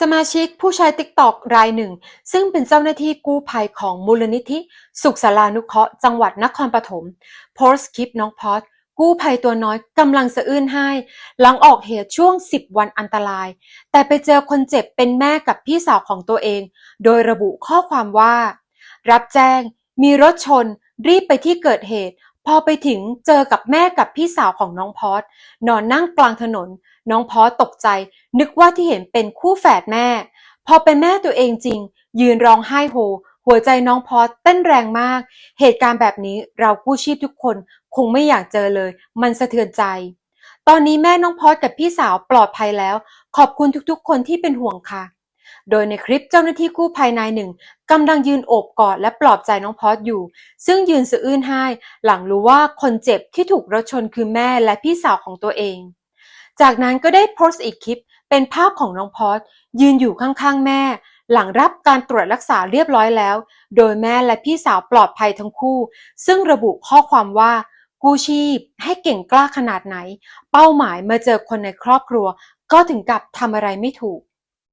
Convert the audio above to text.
สมาชิกผู้ใช้ติ๊กตอกรายหนึ่ง ซึ่งเป็นเจ้าหน้าที่กู้ภัยของมูลนิธิ สุขศาลานุเคราะห์จังหวัดนครปฐมโพสต์คลิปน้องพอดกู้ภัยตัวน้อยกำลังสะอื้นให้ หลังออกเหตุช่วง 10 วันอันตราย แต่ไปเจอคนเจ็บเป็นแม่กับพี่สาวของตัวเอง โดยระบุข้อความว่า รับแจ้ง มีรถชน รีบไปที่เกิดเหตุ พอไปถึงเจอกับแม่กับพี่สาวของน้องพอดนอนนั่งกลางถนน น้องพอสตกใจ นึกว่าที่เห็นเป็นคู่แฝดแม่ พอเป็นแม่ตัวเองจริง ยืนร้องไห้โฮหัวใจน้องพอสเต้นแรงมาก เหตุการณ์แบบนี้เรากู้ชีพทุกคนคงไม่อยากเจอเลย มันสะเทือนใจ ตอนนี้แม่น้องพอสกับพี่สาวปลอดภัยแล้ว ขอบคุณทุกๆ คนที่เป็นห่วงค่ะ โดยในคลิปเจ้าหน้าที่กู้ภัยนายหนึ่งกำลังยืนโอบกอดและปลอบใจน้องพอสอยู่ ซึ่งยืนสะอื้นไห้ หลังรู้ว่าคนเจ็บที่ถูกรถชนคือแม่และพี่สาวของตัวเอง จากนั้นก็ได้โพสต์อีกคลิปเป็นภาพของน้องพอสยืนอยู่ข้างๆแม่ หลังรับการตรวจรักษาเรียบร้อยแล้ว โดยแม่และพี่สาวปลอดภัยทั้งคู่ ซึ่งระบุข้อความว่ากู้ชีพให้เก่งกล้าขนาดไหน เป้าหมายมาเจอคนในครอบครัว ก็ถึงกับทำอะไรไม่ถูก